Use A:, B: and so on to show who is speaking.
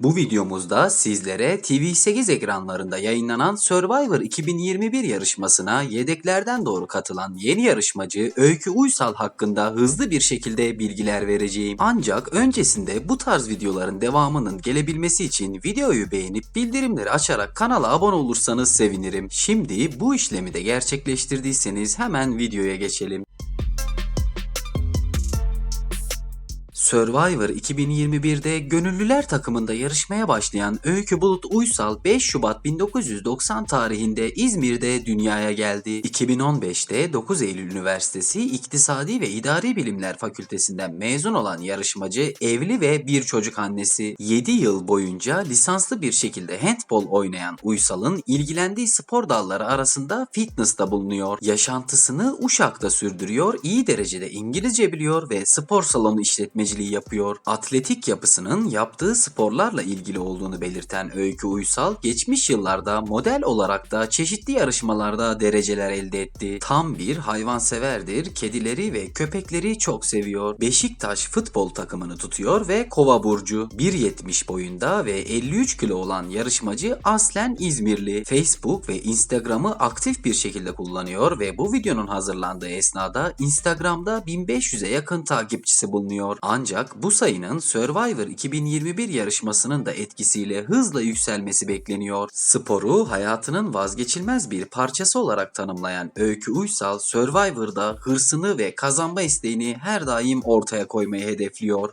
A: Bu videomuzda sizlere TV8 ekranlarında yayınlanan Survivor 2021 yarışmasına yedeklerden doğru katılan yeni yarışmacı Öykü Uysal hakkında hızlı bir şekilde bilgiler vereceğim. Ancak öncesinde bu tarz videoların devamının gelebilmesi için videoyu beğenip bildirimleri açarak kanala abone olursanız sevinirim. Şimdi bu işlemi de gerçekleştirdiyseniz hemen videoya geçelim. Survivor 2021'de gönüllüler takımında yarışmaya başlayan Öykü Bulut Uysal 5 Şubat 1990 tarihinde İzmir'de dünyaya geldi. 2015'te 9 Eylül Üniversitesi İktisadi ve İdari Bilimler Fakültesinden mezun olan yarışmacı evli ve bir çocuk annesi. 7 yıl boyunca lisanslı bir şekilde handbol oynayan Uysal'ın ilgilendiği spor dalları arasında fitness da bulunuyor. Yaşantısını Uşak'ta sürdürüyor, iyi derecede İngilizce biliyor ve spor salonu işletmeciliği yapıyor. Atletik yapısının yaptığı sporlarla ilgili olduğunu belirten Öykü Uysal, geçmiş yıllarda model olarak da çeşitli yarışmalarda dereceler elde etti. Tam bir hayvanseverdir, kedileri ve köpekleri çok seviyor. Beşiktaş futbol takımını tutuyor ve Kova burcu. 1.70 boyunda ve 53 kilo olan yarışmacı aslen İzmirli. Facebook ve Instagram'ı aktif bir şekilde kullanıyor ve bu videonun hazırlandığı esnada Instagram'da 1500'e yakın takipçisi bulunuyor. Ancak bu sayının Survivor 2021 yarışmasının da etkisiyle hızla yükselmesi bekleniyor. Sporu hayatının vazgeçilmez bir parçası olarak tanımlayan Öykü Uysal Survivor'da hırsını ve kazanma isteğini her daim ortaya koymayı hedefliyor.